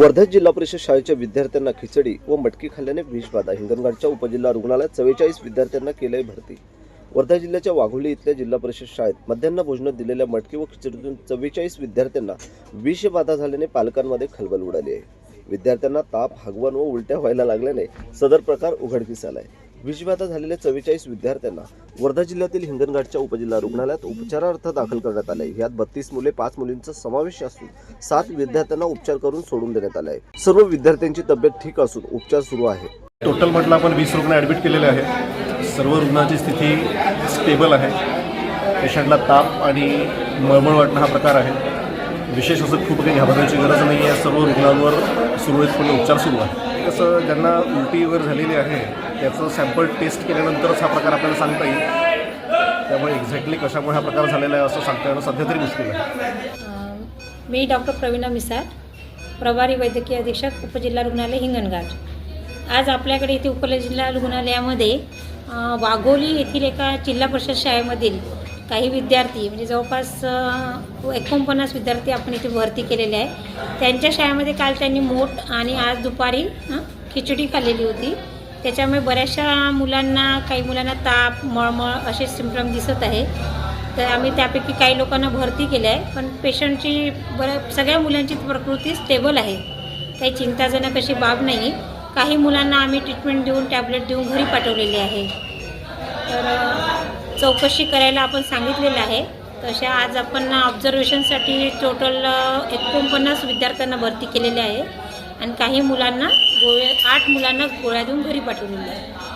वर्धा जिल्हा परिषद शाळेच्या विद्यार्थ्यांना खिचडी व मटकी खाल्ल्याने विषबाधा हिंगणघाटच्या उपजिल्हा रुग्णालयात चव्वेचाळीस विद्यार्थ्यांना केलंय भरती. वर्धा जिल्ह्याच्या वाघोली इथल्या जिल्हा परिषद शाळेत मध्यान्ह भोजनात दिलेल्या मटकी व खिचडीतून चव्वेचाळीस विद्यार्थ्यांना विषबाधा झाल्याने पालकांमध्ये खलबल उडाली आहे. विद्यार्थ्यांना ताप हगवण व उलट्या व्हायला लागल्याने सदर प्रकार उघडकीस आहे विषबाधा झालेल्या चव्वेचाळीस विद्यार्थ्यांना वर्धा जिल्ह्यातील हिंगणघाटच्या उपजिल्हा रुग्णालयात उपचारार्थ दाखल करण्यात आले यात बत्तीस मुले पाच मुलींचा समावेश असून सात विद्यार्थ्यांना उपचार करून सोडून देण्यात आला आहे सर्व विद्यार्थ्यांची तब्येत ठीक असून उपचार सुरू आहे. टोटल म्हटलं आपण वीस रुग्ण ॲडमिट केलेले आहेत. सर्व रुग्णांची स्थिती स्टेबल आहे. पेशंटला ताप आणि मळमळ वाटणं हा प्रकार आहे. विशेष असं खूप काही घाबरण्याची गरज नाही आहे सर्व रुग्णांवर सुरळीतपणे उपचार सुरू आहे. कसं ज्यांना उलटी वगैरे झालेली आहे त्याचं सॅम्पल टेस्ट केल्यानंतरच हा प्रकार आपल्याला सांगता येईल. त्यामुळे एक्झॅक्टली कशामुळे हा प्रकार झालेला आहे असं सांगता येणं सध्या तरी मुश्किल आहे. मी डॉक्टर प्रवीणा मिसाळ प्रभारी वैद्यकीय अधीक्षक उपजिल्हा रुग्णालय हिंगणघाट. आज आपल्याकडे इथे उपजिल्हा रुग्णालयामध्ये वाघोली येथील एका जिल्हा परिषद शाळेमधील काही विद्यार्थी म्हणजे जवळपास एकोणपन्नास विद्यार्थी आपण इथे भरती केलेले आहे त्यांच्या शाळेमध्ये काल त्यांनी मोठ आणि आज दुपारी खिचडी खाल्लेली होती. त्याच्यामुळे बऱ्याचशा मुलांना काही मुलांना ताप मळमळ असे सिम्पटम दिसत आहे. तर आम्ही त्यापैकी काही लोकांना भरती केलं आहे पण पेशंटची बऱ्या सगळ्या मुलांची प्रकृती स्टेबल आहे. काही चिंताजनक अशी बाब नाही. काही मुलांना आम्ही ट्रीटमेंट देऊन टॅबलेट देऊन घरी पाठवलेले आहे. तर चौकशी करायला आपण सांगितलेलं आहे. तशा आज आपण ऑब्झर्वेशनसाठी टोटल एकोणपन्नास विद्यार्थ्यांना भरती केलेली आहे. आणि काही मुलांना गोळ्या आठ मुलांना गोळ्या देऊन घरी पाठवलेली आहे.